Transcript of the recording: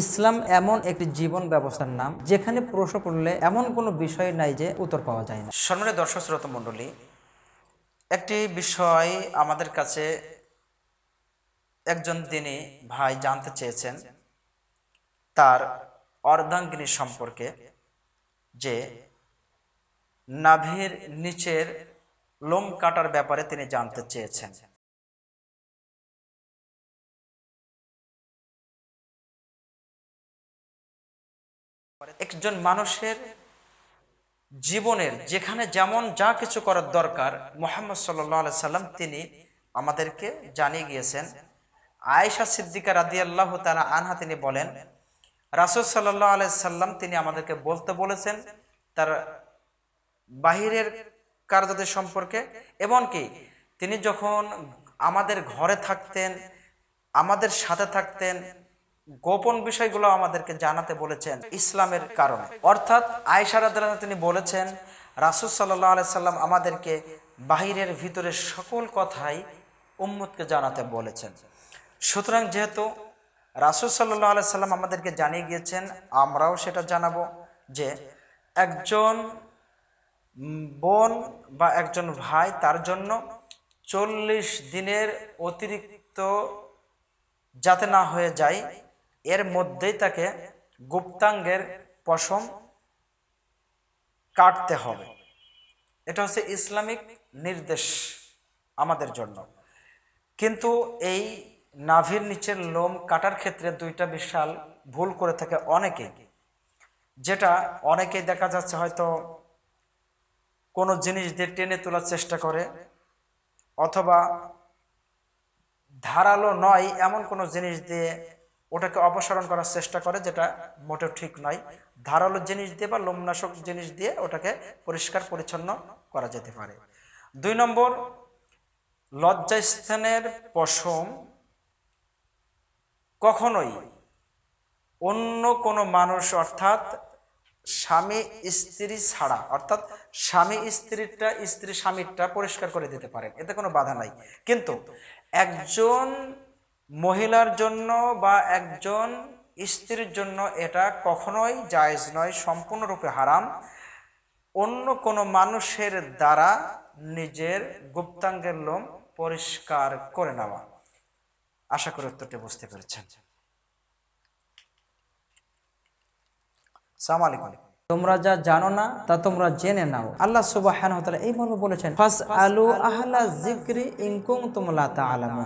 ইসলাম এমন একটি জীবন ব্যবস্থার নাম, যেখানে প্রশ্ন করলে এমন কোনো বিষয় নাই যে উত্তর পাওয়া যায় না। সম্মানিত দর্শক, শ্রোতা মণ্ডলী, একটি বিষয় আমাদের কাছে একজন তিনি ভাই জানতে চেয়েছেন তার অর্ধাঙ্গিনী সম্পর্কে, যে নাভির নিচের লোম কাটার ব্যাপারে তিনি জানতে চেয়েছেন। একজন মানুষের জীবনের যেখানে যেমন যা কিছু করার দরকার, মোহাম্মদ সাল্লাহ সাল্লাম তিনি আমাদেরকে জানিয়ে গিয়েছেন। আয়েশা সিদ্দিকা রাদি আল্লাহ তালা আনহা তিনি বলেন, রাসুল সাল্লাহ আলাই সাল্লাম তিনি আমাদেরকে বলতে বলেছেন, তার বাহিরের কার্যদের সম্পর্কে, এমনকি তিনি যখন আমাদের ঘরে থাকতেন, আমাদের সাথে থাকতেন গোপন বিষয়গুলো আমাদেরকে জানাতে বলেছেন ইসলামের কারণে। অর্থাৎ আয়সা রাদিয়াল্লাহু তিনি বলেছেন, রাসুল সাল্লাহ আলাই সাল্লাম আমাদেরকে বাহিরের ভিতরের সকল কথাই উম্মতকে জানাতে বলেছেন। সুতরাং যেহেতু রাসুল সাল্লাহ আলাই সাল্লাম আমাদেরকে জানিয়ে গিয়েছেন, আমরাও সেটা জানাব যে একজন বোন বা একজন ভাই তার জন্য চল্লিশ দিনের অতিরিক্ত যাতে না হয়ে যায় এর মধ্যেই তাকে গুপ্তাঙ্গের পশম কাটতে হবে। এটা হচ্ছে ইসলামিক নির্দেশ আমাদের জন্য। কিন্তু এই নাভির নিচের লোম কাটার ক্ষেত্রে দুইটা বিশাল ভুল করে থাকে অনেকেই। যেটা অনেকেই দেখা যাচ্ছে হয়তো কোনো জিনিস দিয়ে টেনে তোলার চেষ্টা করে, অথবা ধারালো নয় এমন কোনো জিনিস দিয়ে ওটাকে অপসারণ করার চেষ্টা করে, যেটা মোটেও ঠিক নয়। ধারালো জিনিস দিয়ে বা লোমনাশক জিনিস দিয়ে ওটাকে পরিষ্কার পরিচ্ছন্ন করা যেতে পারে। দুই নম্বর, লজ্জাস্থানের পশম কখনোই অন্য কোনো মানুষ, অর্থাৎ স্বামী স্ত্রী ছাড়া, অর্থাৎ স্বামী স্ত্রীটা স্ত্রী স্বামীরটা পরিষ্কার করে দিতে পারেন, এতে কোনো বাধা নাই। কিন্তু একজন মহিলার জন্য বা একজন স্ত্রীর জন্য এটা কখনোই জায়েজ নয় সম্পূর্ণরূপে হারাম। অন্য কোনো মানুষের দ্বারা নিজের গুপ্তাঙ্গের লোম পরিষ্কার করে নেওয়া। আশা করি উত্তরটি বুঝতে পেরেছেন। সালাম আলাইকুম। তোমরা যা জানো না তা তোমরা জেনে নাও। আল্লাহ সুবাহ এই মর্মে বলেছেন ফাস আলু আহলা জিক্রি ইনকুম তোমলা তা আলামুন